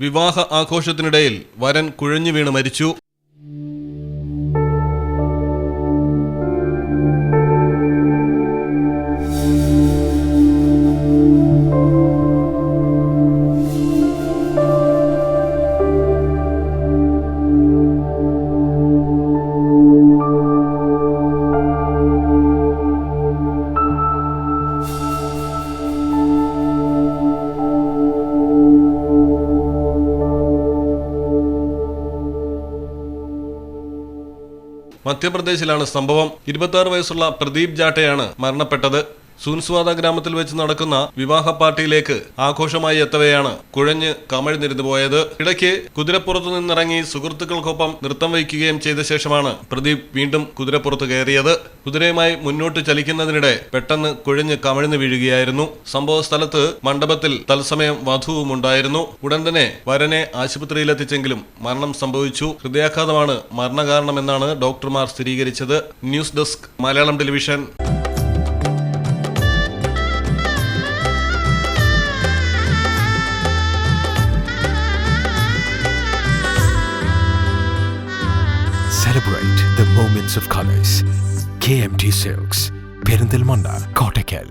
വിവാഹ ആഘോഷത്തിനിടയിൽ വരൻ കുഴഞ്ഞു വീണ് മരിച്ചു. മധ്യപ്രദേശിലാണ് സംഭവം. ഇരുപത്തി വയസ്സുള്ള പ്രദീപ് ജാട്ടയാണ് മരണപ്പെട്ടത്. സൂൻസ്വാദ ഗ്രാമത്തിൽ വെച്ച് നടക്കുന്ന വിവാഹ പാർട്ടിയിലേക്ക് ആഘോഷമായി എത്തവെയാണ് കുഴഞ്ഞ് കമഴ്ന്നിരുന്നു പോയത്. ഇടയ്ക്ക് കുതിരപ്പുറത്തു നിന്നിറങ്ങി സുഹൃത്തുക്കൾക്കൊപ്പം നൃത്തം വയ്ക്കുകയും ചെയ്ത ശേഷമാണ് പ്രദീപ് വീണ്ടും കുതിരപ്പുറത്ത് കയറിയത്. കുതിരയുമായി മുന്നോട്ട് ചലിക്കുന്നതിനിടെ പെട്ടെന്ന് കുഴഞ്ഞ് കമഴ്ന്നു വീഴുകയായിരുന്നു. സംഭവ സ്ഥലത്ത് മണ്ഡപത്തിൽ തത്സമയം വധുവും ഉണ്ടായിരുന്നു. ഉടൻ തന്നെ വരനെ ആശുപത്രിയിലെത്തിച്ചെങ്കിലും മരണം സംഭവിച്ചു. ഹൃദയാഘാതമാണ് മരണകാരണമെന്നാണ് ഡോക്ടർമാർ സ്ഥിരീകരിച്ചത്. News desk Malayalam television. Celebrate the moments of colors. KMT Silks, Perindalmanda, Kottakkal.